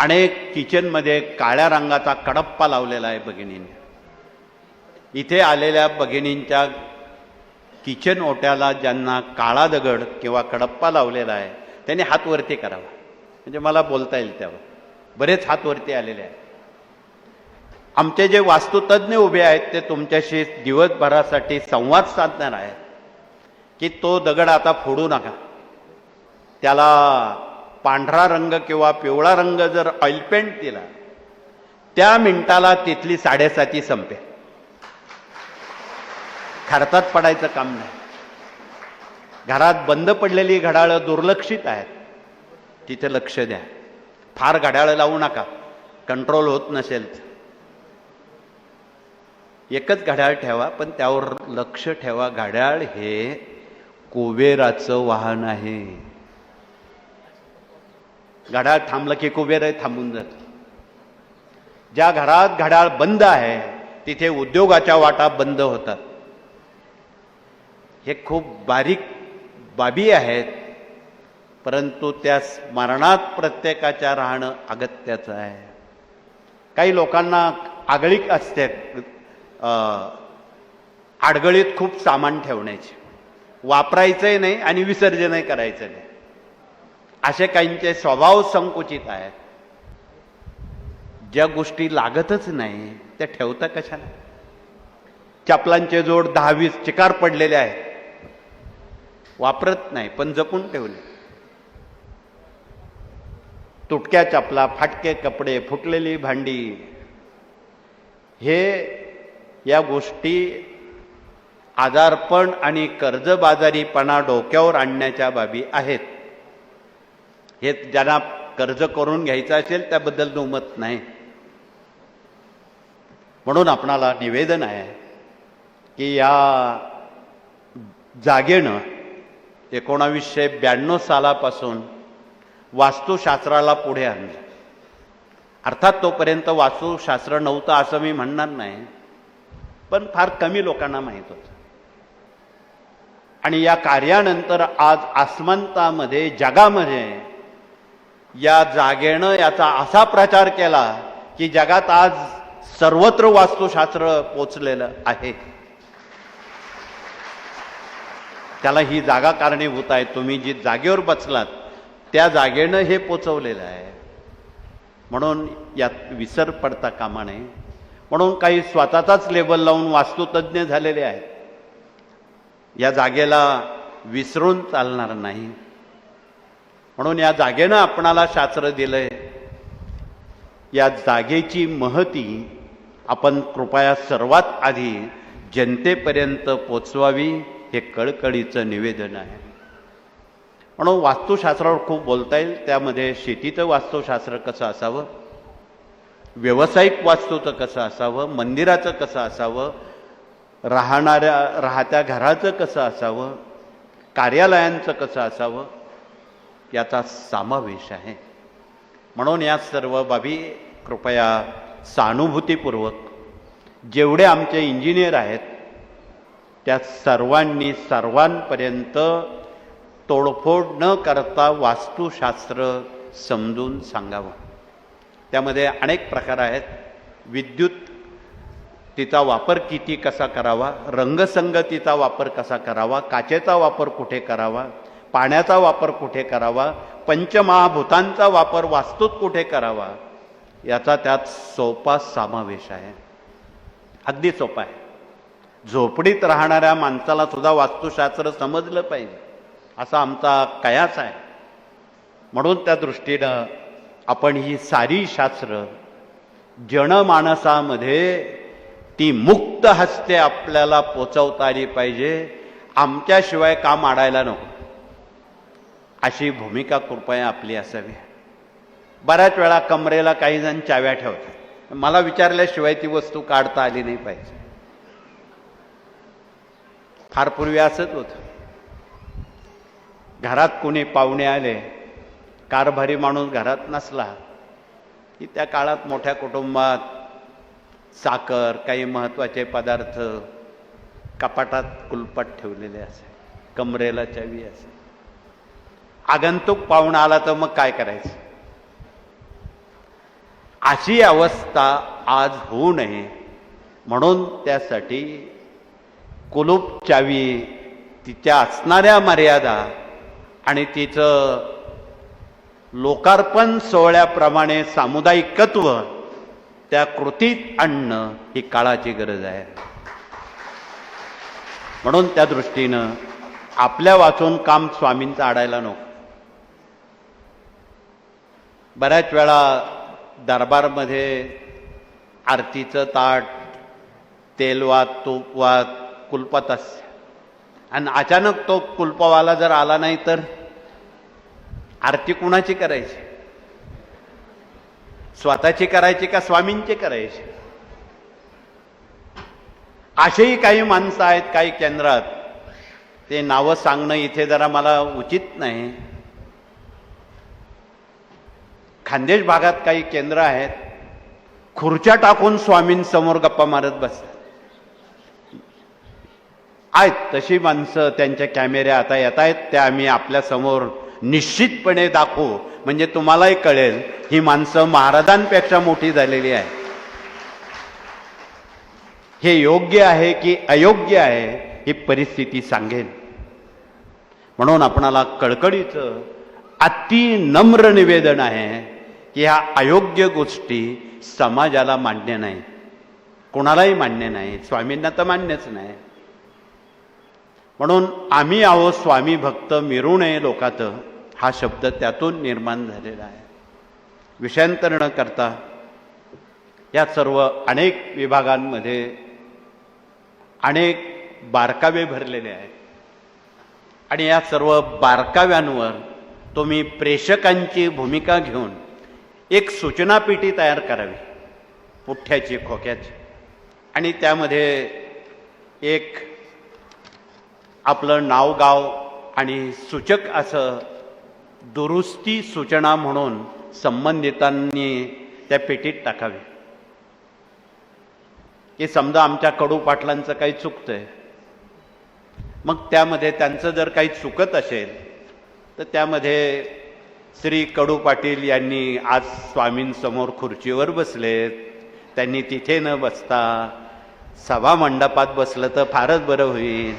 अनेक किचनमध्ये काळ्या रंगाचा कडप्पा लावलेला आहे भगिनींनी. इथे आलेल्या भगिनींच्या किचन ओट्याला ज्यांना काळा दगड किंवा कडप्पा लावलेला आहे त्यांनी हातवरती करावा. म्हणजे मला बोलता येईल त्यावर. बरेच हातवरती आलेले आहेत. आमचे जे वास्तुतज्ञ उभे आहेत ते तुमच्याशी दिवसभरासाठी संवाद साधणार आहेत. की तो दगड आता फोडू नका. त्याला पांढरा रंग किंवा पिवळा रंग जर ऑइल पेंट दिला त्या मिनिटाला तिथली साडेसाती संपेल. खर्चात पडायचं काम नाही. घरात बंद पडलेली घड्याळं दुर्लक्षित आहेत. तिथे लक्ष द्या. फार घड्याळं लावू नका. कंट्रोल होत नसेल एकच घड्याळ ठेवा पण त्यावर लक्ष ठेवा. घड्याळ हे कुबेराचं वाहन आहे. घड्याळ थांबलं की कुबेर थांबून जात. ज्या घरात घड्याळ बंद आहे तिथे उद्योगाच्या वाटा बंद होतात. हे खूप बारीक बाबी आहेत परंतु त्या स्मरणात प्रत्येकाच्या राहणं अगत्याचं आहे. काही लोकांना आगळीक असते आडगळीत खूप सामान ठेवण्याची. वापरायचंही नाही आणि विसर्जनही करायचं नाही. असे काहींचे स्वभाव संकुचित आहेत. ज्या गोष्टी लागतच नाही त्या ठेवता कशाला? चपलांचे जोड दहावीस चिकार पडलेले आहेत. वापरत नाही पण जपून ठेवले. तुटक्या चपला फाटके कपडे फुटलेली भांडी हे या गोष्टी आजारपण आणि कर्जबाजारीपणा डोक्यावर आणण्याच्या बाबी आहेत. हे ज्यांना कर्ज करून घ्यायचं असेल त्याबद्दल दुमत नाही. म्हणून आपणाला निवेदन आहे की या जागेनं एकोणावीसशे ब्याण्णव सालापासून वास्तुशास्त्राला पुढे आणलं. अर्थात तोपर्यंत वास्तुशास्त्र नव्हतं असं मी म्हणणार नाही पण फार कमी लोकांना माहीत होतं. आणि या कार्यानंतर आज आसमंतामध्ये जगामध्ये या जागेनं याचा असा प्रचार केला की जगात आज सर्वत्र वास्तुशास्त्र पोचलेलं आहे. त्याला ही जागा कारणीभूत आहे. तुम्ही जी जागेवर बसलात त्या जागेनं हे पोचवलेलं आहे. म्हणून यात विसर पडता कामा नये. म्हणून काही स्वतःचाच लेबल लावून वास्तुतज्ञ झालेले आहेत. या जागेला विसरून चालणार नाही. म्हणून या जागेनं आपणाला शास्त्र दिलंय. या जागेची महती आपण कृपया सर्वात आधी जनतेपर्यंत पोचवावी हे कळकळीचं निवेदन आहे. म्हणून वास्तुशास्त्रावर खूप बोलता येईल. त्यामध्ये शेतीचं वास्तुशास्त्र कसं असावं? व्यावसायिक वास्तूचं कसं असावं? मंदिराचं कसं असावं? राहणाऱ्या राहत्या घराचं कसं असावं? कार्यालयांचं कसं असावं? याचा समावेश आहे. म्हणून या सर्व बाबी कृपया सहानुभूतीपूर्वक जेवढे आमचे इंजिनियर आहेत त्या सर्वांनी सर्वांपर्यंत तोडफोड न करता वास्तुशास्त्र समजून सांगावं. त्यामध्ये अनेक प्रकार आहेत. विद्युत तिचा वापर किती कसा करावा रंगसंगतीचा वापर कसा करावा काचेचा वापर कुठे करावा पाण्याचा वापर कुठे करावा? पंचमहाभूतांचा वापर वास्तूत कुठे करावा? याचा त्यात सोपा समावेश आहे. अगदी सोपा आहे. झोपडीत राहणाऱ्या माणसाला सुद्धा वास्तुशास्त्र समजलं पाहिजे. असा आमचा कयास आहे. म्हणून त्या दृष्टीनं आपण ही सारी शास्त्र जनमानसामध्ये ती मुक्त हस्ते आपल्याला पोचवता आली पाहिजे. आमच्याशिवाय काम आडायला नको. अशी भूमिका कृपया आपली असावी. बऱ्याच वेळा कमरेला काही जण चाव्या ठेवतात. मला विचारल्याशिवाय ती वस्तू काढता आली नाही पाहिजे. फार पूर्वी असंच होतं. घरात कोणी पाहुणे आले कारभारी माणूस घरात नसला की त्या काळात मोठ्या कुटुंबात साखर काही महत्त्वाचे पदार्थ कपाटात कुलपाट ठेवलेले असे कमरेला चावी असे आगंतुक पाहुणा आला तर मग काय करायचं? अशी अवस्था आज होऊ नये. म्हणून त्यासाठी कुलूप चावी तिच्या असणाऱ्या मर्यादा आणि तिचं लोकार्पण सोहळ्याप्रमाणे सामुदायिकत्व त्या कृतीत आणणं ही काळाची गरज आहे. म्हणून त्या दृष्टीनं आपल्या वाचून काम स्वामींचं आडायला नको. बऱ्याच वेळा दरबारमध्ये आरतीचं ताट तेलवात तूपवात कुलपत अस आणि अचानक तो कुलपवाला जर आला नाही तर आरती कुणाची करायची? स्वतःची करायची का स्वामींची करायची? असेही काही माणसं आहेत काही केंद्रात. ते नावं सांगणं इथे जरा मला उचित नाही. खानदेश भागात काही केंद्र आहेत. खुर्च्या टाकून स्वामींसमोर गप्पा मारत बसतात. आहेत तशी माणसं त्यांच्या कॅमेरे आता येत आहेत त्या आम्ही आपल्यासमोर निश्चितपणे दाखवू. म्हणजे तुम्हालाही कळेल ही माणसं महाराजांपेक्षा मोठी झालेली आहे. हे योग्य आहे की अयोग्य आहे ही परिस्थिती सांगेल म्हणून आपणाला कळकळीचं अति नम्र निवेदन आहे की ह्या अयोग्य गोष्टी समाजाला मान्य नाही कोणालाही मान्य नाही स्वामींना तर मान्यच नाही. म्हणून आम्ही आहो स्वामी भक्त मिरू नये लोकात हा शब्द त्यातून निर्माण झालेला आहे. विषयांतर न करता या सर्व अनेक विभागांमध्ये अनेक बारकावे भरलेले आहेत. आणि या सर्व बारकाव्यांवर तुम्ही प्रेक्षकांची भूमिका घेऊन एक सूचना पेटी तयार करावी पुठ्ठ्याची खोक्याची. आणि त्यामध्ये एक आपलं नाव गाव आणि सूचक असं दुरुस्ती सूचना म्हणून संबंधितांनी त्या पेटीत टाकावी. की समजा आमच्या कडू पाटलांचं काही चुकतंय मग त्यामध्ये त्यांचं जर काही चुकत असेल तर त्यामध्ये श्री कडू पाटील यांनी आज स्वामींसमोर खुर्चीवर बसलेत. त्यांनी तिथे न बसता सभा मंडपात बसलं तर फारच बरं होईल.